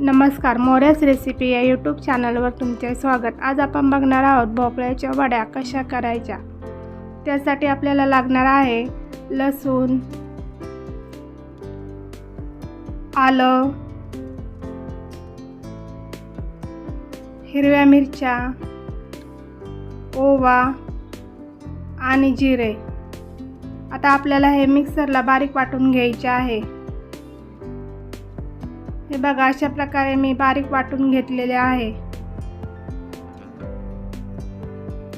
नमस्कार मोऱ्यास रेसिपी या यूट्यूब चॅनलवर तुमचे स्वागत. आज आपण बघणार आहोत भोपळ्याच्या वड्या कशा करायच्या? त्यासाठी आपल्याला लागणार आहे लसूण आलं हिरव्या मिरच्या ओवा आणि जिरे. आता आपल्याला हे मिक्सरला बारीक वाटून घ्यायचे आहे. हे बघा अशा प्रकारे मी बारीक वाटून घेतलेले आहे.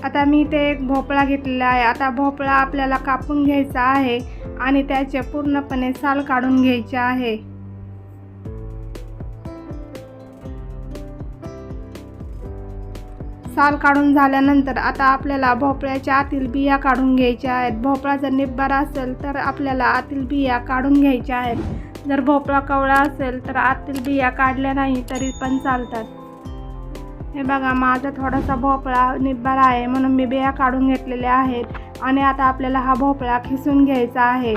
आता मी ते एक भोपळा घेतलेला आहे. आता भोपळा आपल्याला कापून घ्यायचा आहे आणि त्याचे पूर्णपणे साल काढून घ्यायचे आहे. साल काढून झाल्यानंतर आता आपल्याला भोपळ्याच्या आतील बिया काढून घ्यायच्या आहेत. भोपळा जर निब्बार असेल तर आपल्याला आतील बिया काढून घ्यायच्या आहेत. जर भोपळा कवळा असेल तर आतील बिया काढल्या नाही तरी पण चालतात. हे बघा माझा थोडासा भोपळा निब्बारा आहे म्हणून मी बिया काढून घेतलेल्या आहेत आणि आता आपल्याला हा भोपळा खिसून घ्यायचा आहे.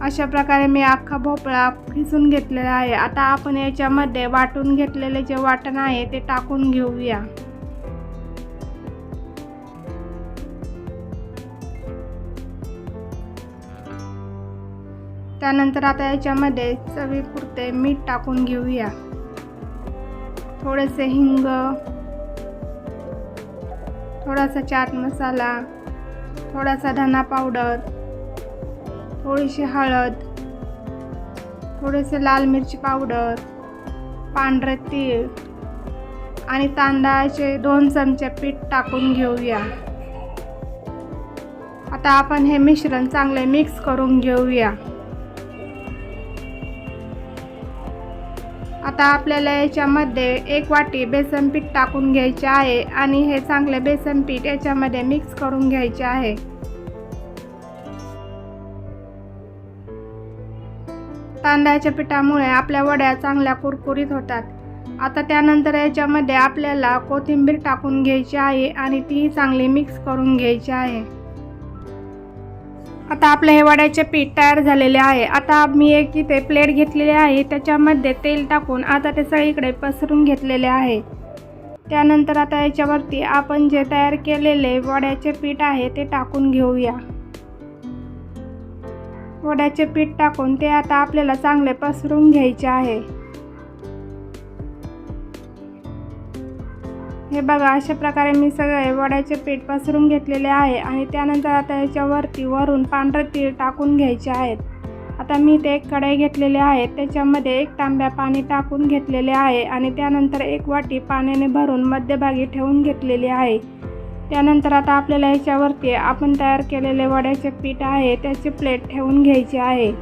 अशा प्रकारे मी अख्खा भोपळा खिसून घेतलेला आहे. आता आपण याच्यामध्ये वाटून घेतलेले जे वाटण आहे ते टाकून घेऊया. त्यानंतर आता याच्यामध्ये चवीपुरते मीठ टाकून घेऊया. थोडेसे हिंग थोडासा चाट मसाला थोडासा धना पावडर थोडीशी हळद थोडेसे लाल मिरची पावडर पांढरे तीळ आणि तांदळाचे दोन चमचे पीठ टाकून घेऊया. आता आपण हे मिश्रण चांगले मिक्स करून घेऊया. आता आपल्याला याच्यामध्ये एक वाटी बेसन पीठ टाकून घ्यायचे आहे आणि हे चांगले बेसन पीठ याच्यामध्ये मिक्स करून घ्यायचे आहे. तांदळाच्या पिठामुळे आपल्या वड्या चांगल्या कुरकुरीत होतात. आता त्यानंतर याच्यामध्ये आपल्याला कोथिंबीर टाकून घ्यायची आहे आणि ती चांगली मिक्स करून घ्यायची आहे. आता आपलं हे वड्याचे पीठ तयार झालेले आहे. आता मी एक इथे प्लेट घेतलेली आहे. त्याच्यामध्ये तेल टाकून आता ते सगळीकडे पसरून घेतलेले आहे. त्यानंतर आता याच्यावरती आपण जे तयार केलेले वड्याचे पीठ आहे ते टाकून घेऊया. वड्याचे पीठ टाकून ते आता आपल्याला चांगले पसरून घ्यायचे आहे. हे बघा अशा प्रकारे मी सगळे वड्याचे पीठ पसरून घेतलेले आहे आणि त्यानंतर आता याच्यावरती वरून पांढरे तीळ टाकून घ्यायचे आहेत. आता मी ते एक कढई घेतलेले आहे त्याच्यामध्ये एक तांब्या पाणी टाकून घेतलेले आहे आणि त्यानंतर एक वाटी पाण्याने भरून मध्यभागी ठेवून घेतलेली आहे. त्यानंतर आता आपल्याला याच्यावरती आपण तयार केलेले वड्याचे पीठ आहे त्याची प्लेट ठेवून घ्यायची आहे.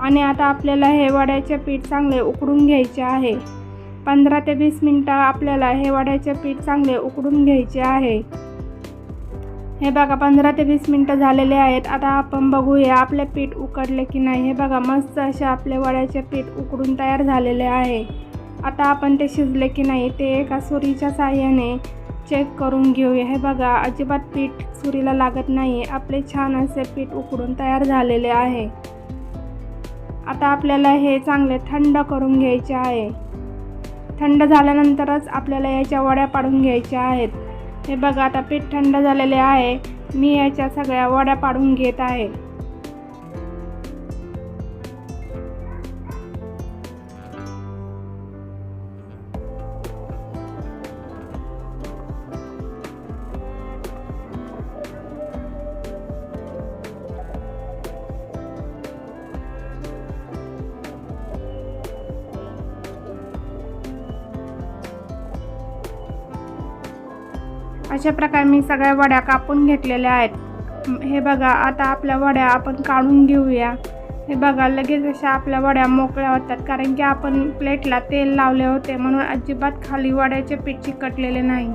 आणि आता आपल्याला हे वड्याचे पीठ चांगले उकडून घ्यायचे आहे. पंधरा ते वीस मिनटं आपल्याला हे वड्याचे पीठ चांगले उकडून घ्यायचे आहे. हे बघा पंधरा ते वीस मिनटं झालेले आहेत. आता आपण बघूया आपले पीठ उकडले की नाही. हे बघा मस्त असे आपले वड्याचे पीठ उकडून तयार झालेले आहे. आता आपण ते शिजले की नाही ते एका सुरीच्या साह्याने चेक करून घेऊया. हे बघा अजिबात पीठ सुरीला लागत नाही. आपले छान असे पीठ उकडून तयार झालेले आहे. आता आपल्याला हे चांगले थंड करून घ्यायचे आहे. थंड झाल्यानंतरच आपल्याला याच्या वड्या पाडून घ्यायच्या आहेत. हे बघा आता पीठ थंड झालेले आहे. मी याच्या सगळ्या वड्या पाडून घेत आहे. अशा प्रकारे मी सगळ्या वड्या कापून घेतलेल्या आहेत. हे बघा आता आपल्या वड्या आपण काढून घेऊया. हे बघा लगेच अशा आपल्या वड्या मोकळ्या होतात कारण की आपण प्लेटला तेल लावले होते म्हणून अजिबात खाली वड्याचे पीठ चिकटलेले नाही.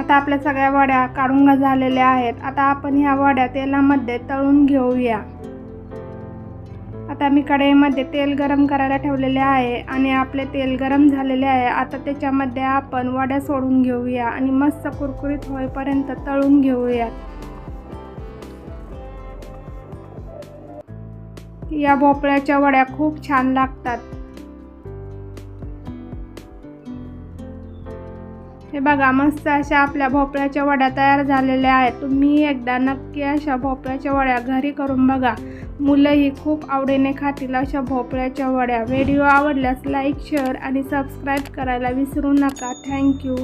आता आपल्या सगळ्या वड्या काढून झालेल्या आहेत. आता आपण ह्या वड्या तेलामध्ये तळून घेऊया. आता मी कढईमध्ये तेल गरम करायला ठेवलेले आहे आणि आपले तेल गरम झालेले आहे. आता त्याच्यामध्ये आपण वड्या सोडून घेऊया आणि मस्त कुरकुरीत होईपर्यंत तळून घेऊयात या भोपळ्याच्या वड्या खूप छान लागतात. हे बघा मस्त अशा आपल्या भोपळ्याच्या वड्या तयार झालेल्या आहेत. तुम्ही एकदा नक्की अशा भोपळ्याच्या वड्या घरी करून बघा. मुलंही खूप आवडीने खातील अशा भोपळ्याच्या वड्या. व्हिडिओ आवडल्यास लाईक शेअर आणि सबस्क्राईब करायला विसरू नका. थँक्यू.